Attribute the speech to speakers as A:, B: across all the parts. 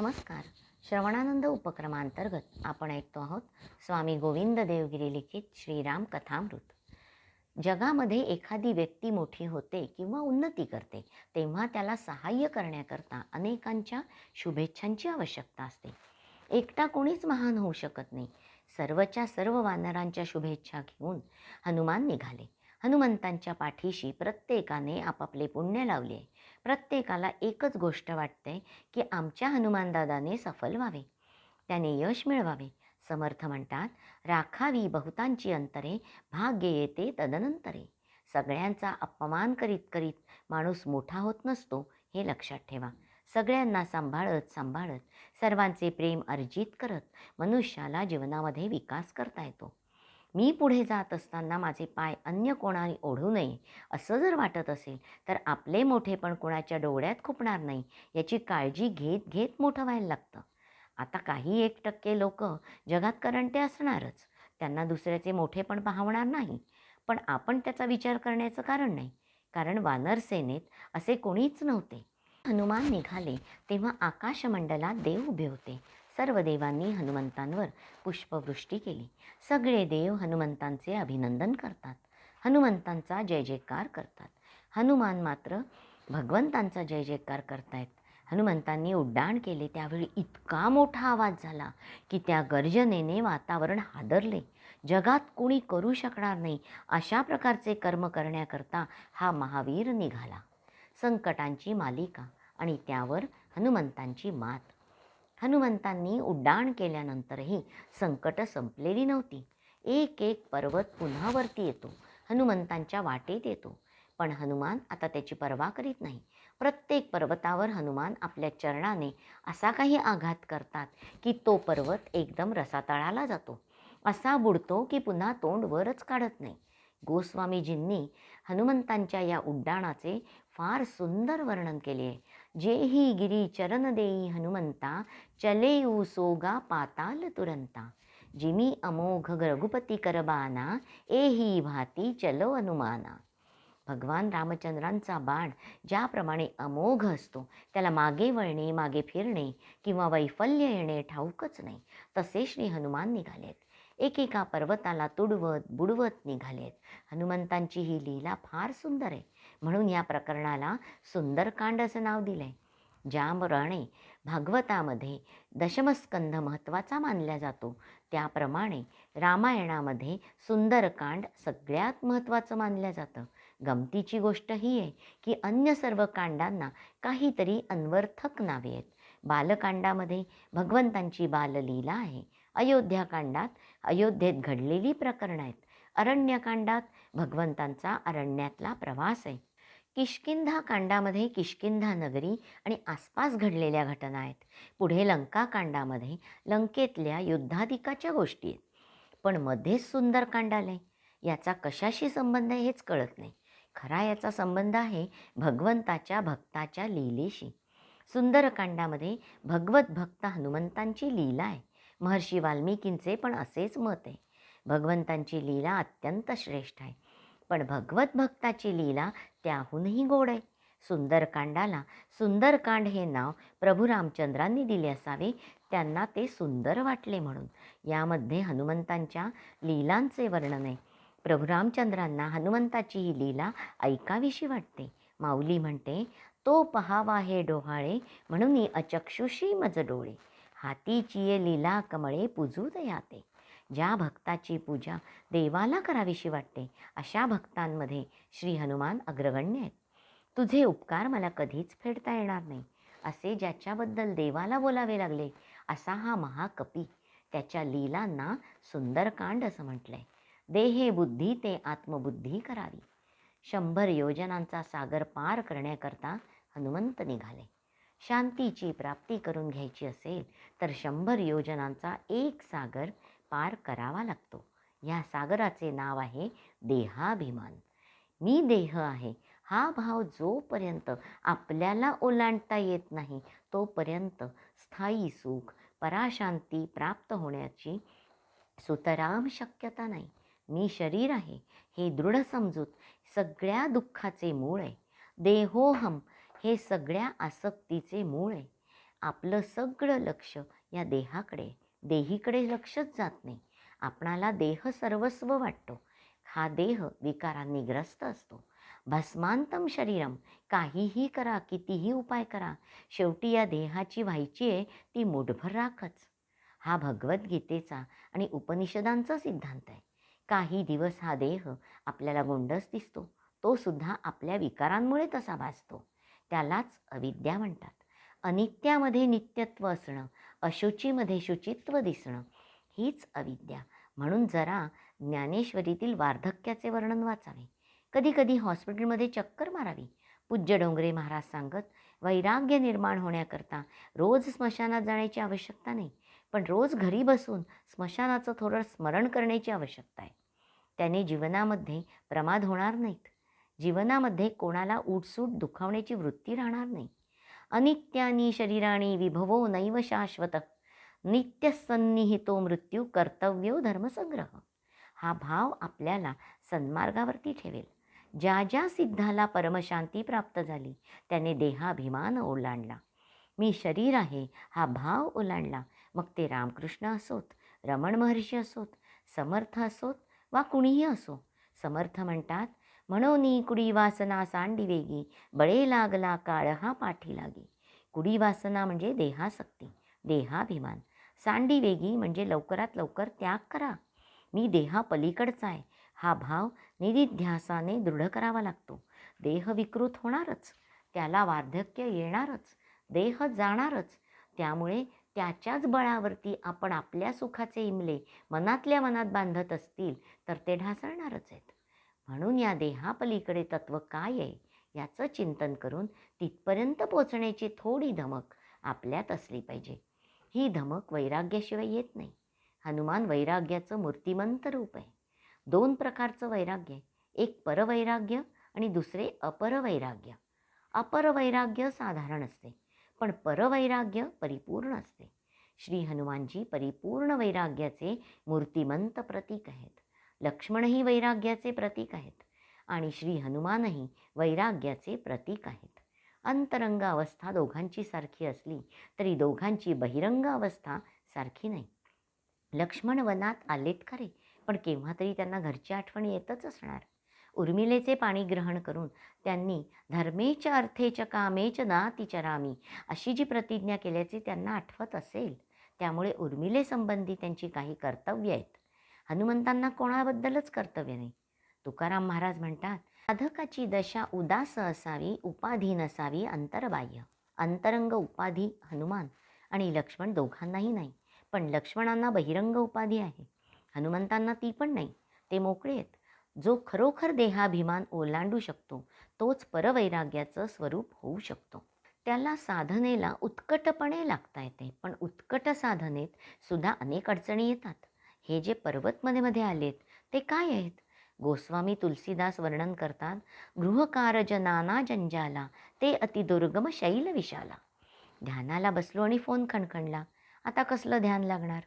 A: नमस्कार. श्रवणानंद उपक्रमांतर्गत आपण ऐकतो आहोत स्वामी गोविंद देवगिरी लिखित श्रीराम कथामृत. जगामध्ये एखादी व्यक्ती मोठी होते किंवा उन्नती करते तेव्हा त्याला सहाय्य करण्याकरता अनेकांच्या शुभेच्छांची आवश्यकता असते. एकटा कोणीच महान होऊ शकत नाही. सर्वच्या सर्व वानरांच्या शुभेच्छा घेऊन हनुमान निघाले. हनुमंतांच्या पाठीशी प्रत्येकाने आपापले पुण्य लावले. प्रत्येकाला एकच गोष्ट वाटते की आमच्या हनुमानदादाने सफल व्हावे. त्याने यश मिळवावे. समर्थ म्हणतात राखावी बहुतांची अंतरे भाग्य येते तदनंतरे. सगळ्यांचा अपमान करीत करीत माणूस मोठा होत नसतो हे लक्षात ठेवा. सगळ्यांना सांभाळत सांभाळत सर्वांचे प्रेम अर्जित करत मनुष्याला जीवनामध्ये विकास करता येतो. मी पुढे जात असताना माझे पाय अन्य कोणाने ओढू नये असं जर वाटत असेल तर आपले मोठेपण कोणाच्या डोळ्यात खुपणार नाही याची काळजी घेत घेत मोठं व्हायला लागतं. आता काही एक टक्के लोक जगात करंटे असणारच त्यांना दुसऱ्याचे मोठेपण पाहवणार नाही. पण आपण त्याचा विचार करण्याचं कारण नाही कारण वानरसेनेत असे कोणीच नव्हते. हनुमान निघाले तेव्हा आकाशमंडलात देव उभे होते. सर्व देवांनी हनुमंतांवर पुष्पवृष्टी केली. सगळे देव हनुमंतांचे अभिनंदन करतात. हनुमंतांचा जय जयकार करतात. हनुमान मात्र भगवंतांचा जय जयकार करतायत. हनुमंतांनी उड्डाण केले. त्यावेळी इतका मोठा आवाज झाला की त्या गर्जनेने वातावरण हादरले. जगात कोणी करू शकणार नाही अशा प्रकारचे कर्म करण्याकरता हा महावीर निघाला. संकटांची मालिका आणि त्यावर हनुमंतांची मात. हनुमंतांनी उड्डाण केल्यानंतरही संकटं संपलेली नव्हती. एक एक पर्वत पुन्हा वरती येतो. हनुमंतांच्या वाटेत येतो. पण हनुमान आता त्याची पर्वा करीत नाही. प्रत्येक पर्वतावर हनुमान आपल्या चरणाने असा काही आघात करतात की तो पर्वत एकदम रसातळाला जातो. असा बुडतो की पुन्हा तोंड वरच काढत नाही. गोस्वामीजींनी हनुमंतांच्या या उड्डाणाचे फार सुंदर वर्णन केले आहे. जे ही गिरी चरण देई हनुमंता चले उ सोगा पाताल तुरंता. जिमी अमोघ रघुपती करबाना एही भाती चलो हनुमाना भगवान रामचंद्रांचा बाण ज्याप्रमाणे अमोघ असतो त्याला मागे वळणे मागे फिरणे किंवा वैफल्य येणे ठाऊकच नाही. तसे श्री हनुमान निघालेत. एकेका पर्वताला तुडवत बुडवत निघालेत. हनुमंतांची ही लीला फार सुंदर आहे. म्हणून या प्रकरणाला सुंदरकांड असं नाव दिलं आहे ज्याप्रमाणे भागवतामध्ये दशमस्कंध महत्त्वाचा मानला जातो. त्याप्रमाणे रामायणामध्ये सुंदरकांड सगळ्यात महत्त्वाचं मानलं जातं. गमतीची गोष्ट ही आहे की अन्य सर्व कांडांना काहीतरी अन्वर्थक नावे आहेत. बालकांडामध्ये भगवंतांची बाललीला आहे. अयोध्याकांडात अयोध्येत घडलेली प्रकरणं आहेत. अरण्यकांडात भगवंतांचा अरण्यातला प्रवास आहे. किष्किंधा कांडामध्ये किष्किंधा नगरी आणि आसपास घडलेल्या घटना आहेत. पुढे लंकाकांडामध्ये लंकेतल्या युद्धाधिकाच्या गोष्टी आहेत. पण मध्येच सुंदरकांड आलं आहे याचा कशाशी संबंध आहे हेच कळत नाही. खरा याचा संबंध आहे भगवंताच्या भक्ताच्या लीलेशी. सुंदरकांडामध्ये भगवत भक्त हनुमंतांची लीला आहे. महर्षी वाल्मिकींचे पण असेच मत आहे. भगवंतांची लीला अत्यंत श्रेष्ठ आहे. पण भगवत भक्ताची लीला त्याहूनही गोड आहे. सुंदरकांडाला सुंदरकांड हे नाव प्रभू रामचंद्रांनी दिले असावे त्यांना ते सुंदर वाटले म्हणून. यामध्ये हनुमंतांच्या लीलांचे वर्णन आहे. प्रभू रामचंद्रांना हनुमंताची ही लीला ऐकावीशी वाटते. माऊली म्हणते तो पहावा हे डोहाळे म्हणून अचक्षुषी मज डोळे हातीची लीला कमळे पूजूत याते. ज्या भक्ताची पूजा देवाला करावीशी वाटते अशा भक्तांमध्ये श्री हनुमान अग्रगण्य आहेत. तुझे उपकार मला कधीच फेडता येणार नाही. असे ज्याच्याबद्दल देवाला बोलावे लागले असा हा महाकपी. त्याच्या लीलांना सुंदरकांड असं म्हटलं आहे देहे बुद्धी ते आत्मबुद्धी करावी. शंभर योजनांचा सागर पार करण्याकरता हनुमंत निघाले. शांतीची प्राप्ती करून घ्यायची असेल तर शंभर योजनांचा एक सागर पार करावा लागतो. या सागराचे नाव आहे देहाभिमान. मी देह आहे. हा भाव जोपर्यंत आपल्याला ओलांडता येत नाही तोपर्यंत स्थायी सुख पराशांती प्राप्त होण्याची सुतराम शक्यता नाही. मी शरीर आहे हे दृढ समजूत सगळ्या दुःखाचे मूळ आहे. देहोहम हे सगळ्या आसक्तीचे मूळ आहे. आपलं सगळं लक्ष या देहाकडे देहीकडे लक्षच जात नाही. आपणाला देह सर्वस्व वाटतो. हा देह विकारांनी ग्रस्त असतो. भस्मांतम शरीरम काहीही करा कितीही उपाय करा शेवटी या देहाची व्हायची आहे ती मुठभर राखच. हा भगवद्गीतेचा आणि उपनिषदांचा सिद्धांत आहे. काही दिवस हा देह आपल्याला गोंडस दिसतो. तो सुद्धा आपल्या विकारांमुळे तसा भासतो. त्यालाच अविद्या म्हणतात. अनित्यामध्ये नित्यत्व असणं अशुचीमध्ये शुचित्व दिसणं हीच अविद्या. म्हणून जरा ज्ञानेश्वरीतील वार्धक्याचे वर्णन वाचावे. कधी कधी हॉस्पिटलमध्ये चक्कर मारावी. पूज्य डोंगरे महाराज सांगत वैराग्य निर्माण होण्याकरता रोज स्मशानात जाण्याची आवश्यकता नाही पण रोज घरी बसून स्मशानाचं थोडं स्मरण करण्याची आवश्यकता आहे. त्याने जीवनामध्ये प्रमाद होणार नाहीत. जीवनामध्ये कोणाला उठसूट दुखावण्याची वृत्ती राहणार नाही. अनित्यानी शरीराणी विभवो नैव शाश्वत. नित्यसन्निहितो मृत्यू कर्तव्यो धर्मसंग्रह. हा भाव आपल्याला सन्मार्गावरती ठेवेल. ज्या ज्या सिद्धाला परमशांती प्राप्त झाली त्याने देहाभिमान ओलांडला. मी शरीर आहे हा भाव ओलांडला. मग ते रामकृष्ण असोत रमण महर्षी असोत समर्थ असोत वा कुणीही असो. समर्थ म्हणतात म्हणून कुडी वासना सांडी वेगी बळे लागला काळ हा पाठी लागे कुडी वासना म्हणजे देहासक्ती देहाभिमान सांडी वेगी म्हणजे लवकरात लवकर त्याग करा मी देहा पलीकडचा आहे हा भाव निधिध्यासाने दृढ करावा लागतो देह विकृत होणारच त्याला वार्धक्य येणारच देह जाणारच त्यामुळे त्याच्याच बळावरती आपण आपल्या सुखाचे इमले मनातल्या मनात बांधत असतील तर ते ढासळणारच आहेत म्हणून या देहापलीकडे तत्व काय आहे याचं चिंतन करून तिथपर्यंत पोचण्याची थोडी धमक आपल्यात असली पाहिजे. ही धमक वैराग्याशिवाय येत नाही. हनुमान वैराग्याचं मूर्तिमंत रूप आहे. दोन प्रकारचं वैराग्य आहे. एक परवैराग्य आणि दुसरे अपरवैराग्य. अपरवैराग्य साधारण असते पण परवैराग्य परिपूर्ण असते. श्री हनुमानजी परिपूर्ण वैराग्याचे मूर्तिमंत प्रतीक आहेत. लक्ष्मणही वैराग्याचे प्रतीक आहेत आणि श्री हनुमानही वैराग्याचे प्रतीक आहेत. अंतरंग अवस्था दोघांची सारखी असली तरी दोघांची बहिरंग अवस्था सारखी नाही. लक्ष्मण वनात आलेत खरे पण केव्हा तरी त्यांना घरची आठवण येतच असणार. उर्मिलेचे पाणी ग्रहण करून त्यांनी धर्मेच अर्थेच कामेच ना तिचरामी अशी जी प्रतिज्ञा केल्याची त्यांना आठवत असेल त्यामुळे उर्मिलेसंबंधी त्यांची काही कर्तव्य आहेत. हनुमंतांना कोणाबद्दलच कर्तव्य नाही. तुकाराम महाराज म्हणतात साधकाची दशा उदास असावी उपाधी नसावी अंतरबाह्य. अंतरंग उपाधी हनुमान आणि लक्ष्मण दोघांनाही नाही पण लक्ष्मणांना बहिरंग उपाधी आहे. हनुमंतांना ती पण नाही ते मोकळे आहेत. जो खरोखर देहाभिमान ओलांडू शकतो तोच परवैराग्याचं स्वरूप होऊ शकतो. त्याला साधनेला उत्कटपणे लागता येते पण उत्कट साधनेत सुद्धा अनेक अडचणी येतात. हे जे पर्वतमध्ये मध्ये आलेत ते काय आहेत? गोस्वामी तुलसीदास वर्णन करतात गृहकारज नाना जंजाला ते अतिदुर्गम शैल विशाला. ध्यानाला बसलो आणि फोन खणखणला. आता कसलं ध्यान लागणार?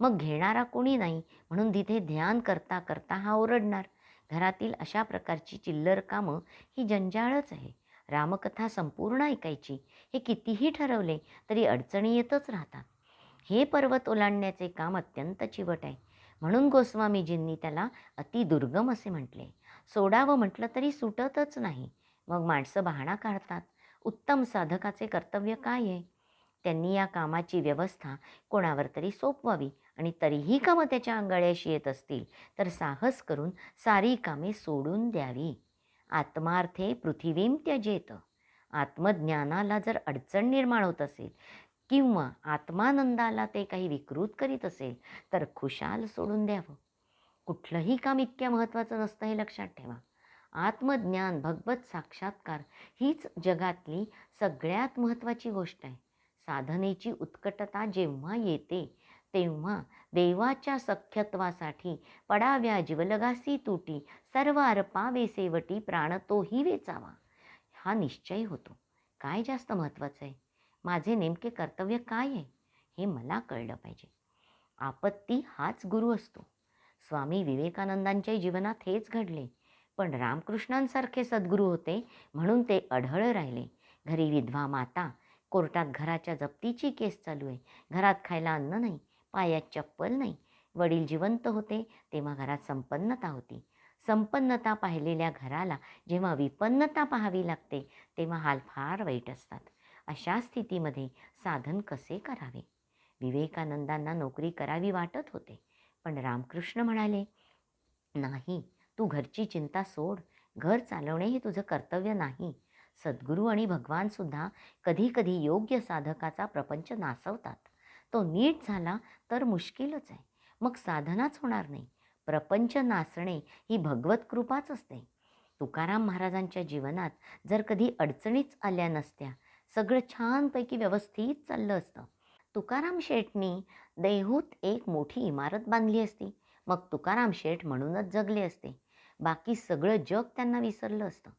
A: मग घेणारा कोणी नाही म्हणून तिथे ध्यान करता करता हा ओरडणार. घरातील अशा प्रकारची चिल्लर कामं ही जंजाळच आहे. रामकथा संपूर्ण ऐकायची. हे कितीही ठरवले तरी अडचणी येतच राहतात. हे पर्वत ओलांडण्याचे काम अत्यंत चिवट आहे. म्हणून गोस्वामीजींनी त्याला अतिदुर्गम असे म्हटले. सोडावं म्हटलं तरी सुटतच नाही. मग माणसं बहाणा काढतात. उत्तम साधकाचे कर्तव्य काय आहे? त्यांनी या कामाची व्यवस्था कोणावर तरी सोपवावी आणि तरीही कामं त्याच्या अंगाळ्याशी येत असतील तर साहस करून सारी कामे सोडून द्यावी. आत्मार्थे पृथिवीम त्यजेत. आत्मज्ञानाला जर अडचण निर्माण होत असेल किंवा आत्मानंदाला ते काही विकृत करीत असेल तर खुशाल सोडून द्यावं. कुठलंही काम इतक्या महत्त्वाचं नसतं हे लक्षात ठेवा. आत्मज्ञान भगवत साक्षात्कार हीच जगातली सगळ्यात महत्त्वाची गोष्ट आहे. साधनेची उत्कटता जेव्हा येते तेव्हा देवाच्या सख्यत्वासाठी पडाव्या जीवलगासी तुटी सर्व अर्पावे सेवटी प्राण तोही वेचावा. हा निश्चय होतो. काय जास्त महत्त्वाचं आहे? माझे नेमके कर्तव्य काय आहे हे मला कळलं पाहिजे. आपत्ती हाच गुरु असतो. स्वामी विवेकानंदांच्या जीवनात हेच घडले. पण रामकृष्णांसारखे सद्गुरू होते म्हणून ते अढळ राहिले. घरी विधवा माता कोर्टात घराच्या जप्तीची केस चालू आहे. घरात खायला अन्न नाही पायात चप्पल नाही. वडील जिवंत होते तेव्हा घरात संपन्नता होती. संपन्नता पाहिलेल्या घराला जेव्हा विपन्नता पाहावी लागते तेव्हा हाल फार वाईट असतात. अशा स्थितीमध्ये साधन कसे करावे? विवेकानंदांना नोकरी करावी वाटत होते पण रामकृष्ण म्हणाले नाही तू घरची चिंता सोड. घर चालवणे हे तुझं कर्तव्य नाही. सद्गुरू आणि भगवानसुद्धा कधीकधी योग्य साधकाचा प्रपंच नासवतात. तो नीट झाला तर मुश्किलच आहे. मग साधनाच होणार नाही. प्रपंच नासणे ही भगवत कृपाच असते. तुकाराम महाराजांच्या जीवनात जर कधी अडचणीच आल्या नसत्या सगळं छानपैकी व्यवस्थित चाललं असतं. तुकाराम शेठनी देहूत एक मोठी इमारत बांधली असती. मग तुकाराम शेठ म्हणूनच जगले असते. बाकी सगळं जग त्यांना विसरलं असतं.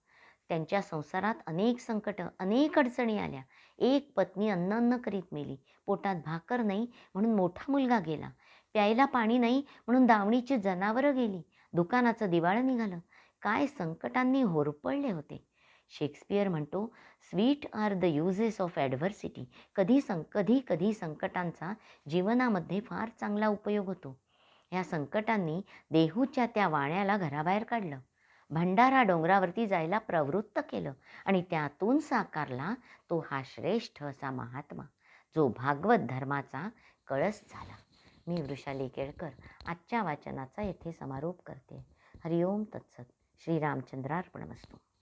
A: त्यांच्या संसारात अनेक संकटं अनेक अडचणी आल्या. एक पत्नी अन्न अन्न करीत मेली. पोटात भाकर नाही म्हणून मोठा मुलगा गेला. प्यायला पाणी नाही म्हणून दावणीची जनावरं गेली. दुकानाचं दिवाळं निघालं. काय संकटांनी होरपळले होते. शेक्सपियर म्हणतो sweet are the uses of adversity. कधी सं कधी कधी संकटांचा जीवनामध्ये फार चांगला उपयोग होतो. ह्या संकटांनी देहूच्या त्या वाण्याला घराबाहेर काढलं. भंडारा डोंगरावरती जायला प्रवृत्त केलं आणि त्यातून साकारला तो हा श्रेष्ठ असा महात्मा जो भागवत धर्माचा कळस झाला. मी वृषाली केळकर आजच्या वाचनाचा येथे समारोप करते. हरिओम तत्सत. श्रीरामचंद्रार्पणमस्तू.